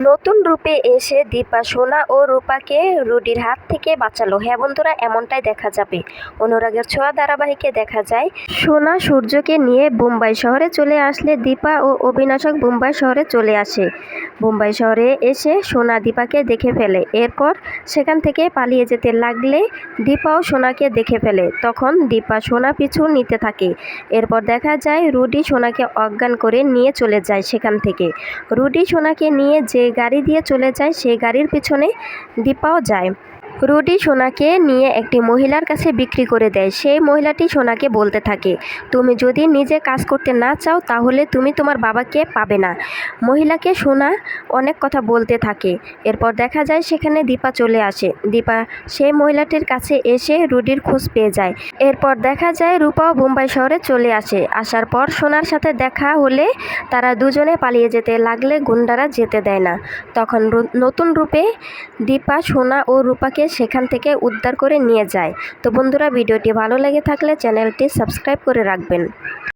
নতুন রূপে এসে দীপা, সোনা ও রূপাকে রুডির হাত থেকে বাঁচালো। হ্যাঁ বন্ধুরা, এমনটাই দেখা যাবে। অনুরাগের ছোঁয়া ধারাবাহিকে দেখা যায়। সোনা সূর্যকে নিয়ে বোম্বাই শহরে চলে আসলে দীপা ও অবিনাশক বোম্বাই শহরে চলে আসে। বোম্বাই শহরে এসে সোনা দীপাকে দেখে ফেলে। এরপর সেখান থেকে পালিয়ে যেতে লাগলে দীপাও সোনাকে দেখে ফেলে। তখন দীপা সোনা পিছু নিতে থাকে। এরপর দেখা যায় রুডি সোনাকে অজ্ঞান করে নিয়ে চলে যায় সেখান থেকে। রুডি সোনাকে নিয়ে যে গাড়ি দিয়ে চলে যায় সেই গাড়ির পিছনে দীপাও যায়। রুডি সোনাকে নিয়ে একটি মহিলার কাছে বিক্রি করে দেয়। সেই মহিলাটি সোনাকে বলতে থাকে, তুমি যদি নিজে কাজ করতে না চাও, তাহলে তুমি তোমার বাবাকে পাবে না। মহিলাকে সোনা অনেক কথা বলতে থাকে। এরপর দেখা যায় সেখানে দীপা চলে আসে। দীপা সেই মহিলাটির কাছে এসে রুডির খোঁজ পেয়ে যায়। এরপর দেখা যায় রূপাও বোম্বাই শহরে চলে আসে। আসার পর সোনার সাথে দেখা হলে তারা দুজনে পালিয়ে যেতে লাগলে গুন্ডারা যেতে দেয় না। তখন নতুন রূপে দীপা, সোনা ও রূপাকে সেখান থেকে উদ্ধার করে নিয়ে যায়। তো বন্ধুরা, ভিডিওটি ভালো লেগে থাকলে চ্যানেলটি সাবস্ক্রাইব করে রাখবেন।